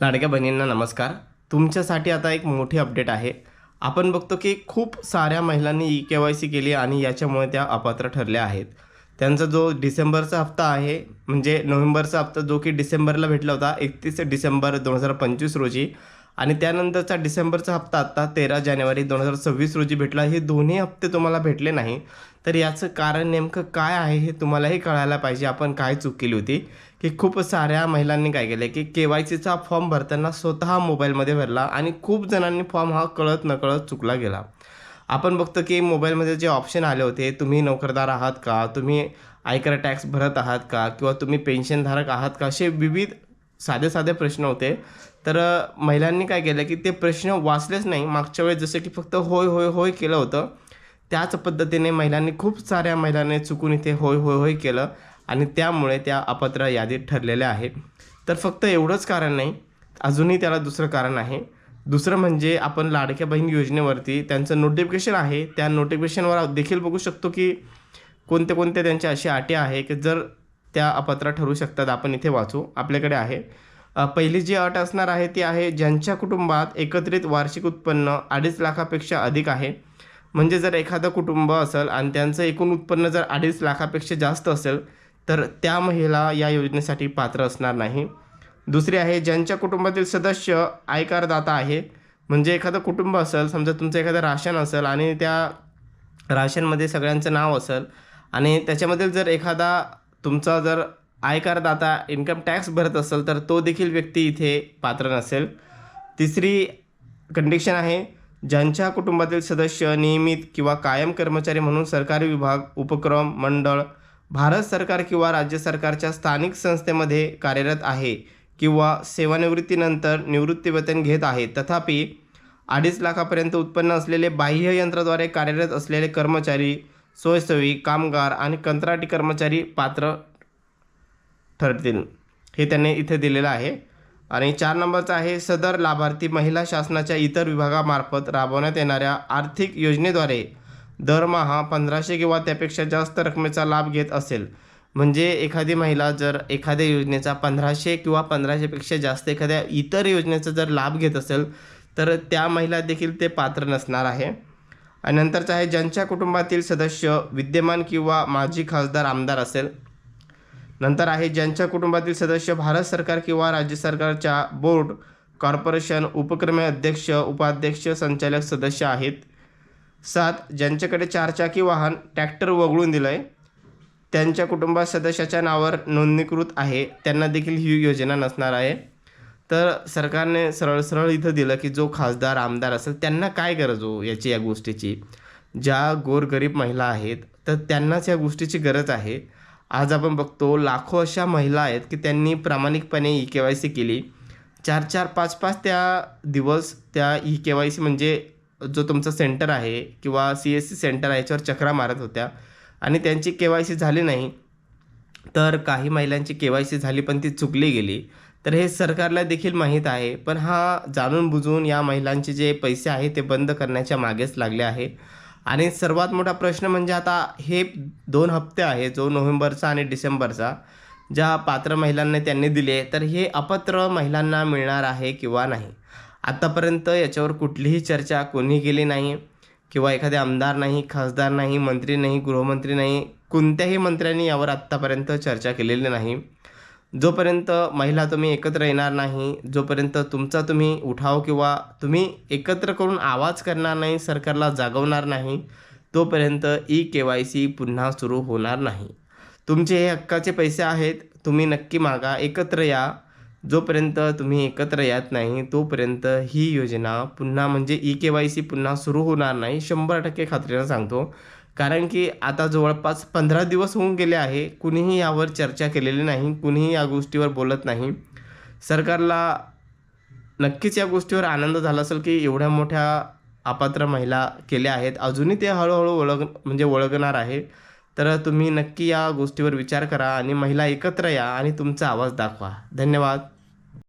लाडक्या बहिणींना नमस्कार. तुमच्यासाठी आता एक मोठी अपडेट आहे. आपण बघतो की खूप साऱ्या महिलांनी ई के वाय सी केली आणि याच्यामुळे त्या अपात्र ठरल्या आहेत. त्यांचा जो डिसेंबरचा हप्ता आहे म्हणजे नोव्हेंबरचा हप्ता जो की डिसेंबरला भेटला होता एकतीस डिसेंबर दोन हजार पंचवीस रोजी आणि त्यानंतरचा डिसेंबरचा हप्ता आत्ता तेरा जानेवारी दोन हजार सव्वीस रोजी भेटला. हे दोन्ही हप्ते तुम्हाला भेटले नाही. तर याचं कारण नेमकं काय आहे हे तुम्हालाही कळायला पाहिजे. आपण काय चूक केली होती? की खूप साऱ्या महिलांनी काय केलं? की के वाय सीचा फॉर्म भरताना स्वतः मोबाईलमध्ये भरला आणि खूप जणांनी फॉर्म हा कळत नकळत चुकला गेला. आपण बघतो की मोबाईलमध्ये जे ऑप्शन आले होते तुम्ही नोकरदार आहात का? तुम्ही आयकर टॅक्स भरत आहात का? किंवा तुम्ही पेन्शनधारक आहात का? असे विविध साधे साधे प्रश्न होते. तर महिलांनी काय केलं की ते प्रश्न वाचलेच नाही. मागच्या वेळेस जसं की फक्त होय होय होय केलं होतं. त्याच पद्धतीने महिलांनी खूप साऱ्या महिलांनी चुकून इथे होय होय होय केलं आणि त्यामुळे त्या अपात्र यादीत ठरलेल्या आहे तर फक्त एवढंच कारण नाही. अजूनही त्याला दुसरं कारण आहे. दुसरं म्हणजे आपण लाडक्या बहीण योजनेवरती त्यांचं नोटिफिकेशन आहे. त्या नोटिफिकेशनवर देखील बघू शकतो की कोणते कोणत्या त्यांच्या अशी अटी आहे की जर त्या अपात्र ठरू शकतात. आपण इथे वाचू. आपल्याकडे आहे. पहिली जी अट असणार आहे ती आहे ज्यांच्या कुटुंबात एकत्रित वार्षिक उत्पन्न अडीच लाखापेक्षा अधिक आहे. म्हणजे जर एखादं कुटुंब असेल आणि त्यांचं एकूण उत्पन्न जर अडीच लाखापेक्षा जास्त असेल तर त्या महिला या योजनेसाठी पात्र असणार नाही. दुसरी आहे ज्यांच्या कुटुंबातील सदस्य आयकारदाता आहे म्हणजे एखादं कुटुंब असेल समजा तुमचं एखादं राशन असेल आणि त्या राशनमध्ये सगळ्यांचं नाव असेल आणि त्याच्यामधील जर एखादा तुमचा जर आयकरदाता इन्कम टॅक्स भरत असेल तर तो देखील व्यक्ती इथे पात्र नसेल. तिसरी कंडिशन आहे ज्यांच्या कुटुंबातील सदस्य नियमित किंवा कायम कर्मचारी म्हणून सरकारी विभाग उपक्रम मंडळ भारत सरकार किंवा राज्य सरकारच्या स्थानिक संस्थेमध्ये कार्यरत आहे किंवा सेवानिवृत्तीनंतर निवृत्तीवेतन घेत आहे. तथापि अडीच लाखापर्यंत उत्पन्न असलेले बाह्य यंत्राद्वारे कार्यरत असलेले कर्मचारी सोयीसोयी कामगार आणि कंत्राटी कर्मचारी पात्र ठरतील. हे त्यांनी इथे दिलेलं आहे. आणि चार नंबरचा आहे सदर लाभार्थी महिला शासनाच्या इतर विभागामार्फत राबवण्यात येणाऱ्या आर्थिक योजनेद्वारे दरमहा पंधराशे किंवा त्यापेक्षा जास्त रकमेचा लाभ घेत असेल. म्हणजे एखादी महिला जर एखाद्या योजनेचा पंधराशे किंवा पंधराशेपेक्षा जास्त एखाद्या इतर योजनेचा जर लाभ घेत असेल तर त्या महिला देखील ते पात्र नसणार आहे. आणि नंतरचं आहे ज्यांच्या कुटुंबातील सदस्य विद्यमान किंवा माजी खासदार आमदार असेल. नंतर आहे ज्यांच्या कुटुंबातील सदस्य भारत सरकार किंवा राज्य सरकारच्या बोर्ड कॉर्पोरेशन उपक्रमे अध्यक्ष उपाध्यक्ष संचालक सदस्य आहेत. सात ज्यांच्याकडे चारचाकी वाहन ट्रॅक्टर वगळून दिलं आहे त्यांच्या कुटुंबात सदस्याच्या नावावर नोंदणीकृत आहे. त्यांना देखील ही योजना नसणार आहे. तर सरकारने सरळ सरळ इथं दिलं की जो खासदार आमदार असेल त्यांना काय गरज हो याची या गोष्टीची? ज्या गोरगरीब महिला आहेत तर त्यांनाच या गोष्टीची गरज आहे. आज आपण बघतो लाखो अशा महिला आहेत की त्यांनी प्रामाणिकपणे ई के वाय सी केली. चार चार पाच पाच त्या दिवस त्या ई के वाय सी म्हणजे जो तुमचा सेंटर आहे किंवा सी एस सी सेंटर आहे याच्यावर चक्रा मारत होत्या आणि त्यांची के वाय सी झाली नाही. तर काही महिलांची के वाय सी झाली पण ती चुकली गेली. तर हे सरकारला देखील माहीत आहे. पण हा जाणून बुजून या महिलांचे जे पैसे आहे ते बंद करण्याच्या मागेच लागले आहे. आणि सर्वात मोठा प्रश्न म्हणजे आता हे दोन हप्ते आहे जो नोव्हेंबरचा आणि डिसेंबरचा ज्या पात्र महिलांना त्यांनी दिले तर हे अपात्र महिलांना मिळणार आहे किंवा नाही? आत्तापर्यंत याच्यावर कुठलीही चर्चा कोणी केली नाही. किंवा एखादे आमदार नाही खासदार नाही मंत्री नाही गृहमंत्री नाही कोणत्याही मंत्र्यांनी यावर आत्तापर्यंत चर्चा केलेली नाही. जोपर्यंत महिला तुम्ही एकत्र येणार नाही जोपर्यंत तुमचा तुम्ही उठाव किंवा तुम्ही एकत्र करून आवाज करणार नाही सरकारला जागवणार नाही तोपर्यंत ई के वाय सी पुन्हा सुरू होणार नाही. तुमचे हे हक्काचे पैसे आहेत तुम्ही नक्की मागा एकत्र या. जोपर्यंत तुम्ही एकत्र येत नाही तोपर्यंत ही योजना पुन्हा म्हणजे ई के वाय सी पुन्हा सुरू होणार नाही. शंभर टक्के खात्रीनं सांगतो. कारण की आता जवळपास पंधरा दिवस होऊन गेले आहे कुणीही यावर चर्चा केलेली नाही कुणीही या गोष्टीवर बोलत नाही. सरकारला नक्कीच या गोष्टीवर आनंद झाला असेल की एवढ्या मोठ्या अपात्र महिला केल्या आहेत. अजूनही ते हळूहळू ओळख म्हणजे ओळखणार आहे. तर तुम्ही नक्की या गोष्टीवर विचार करा आणि महिला एकत्र या आणि तुमचा आवाज दाखवा. धन्यवाद.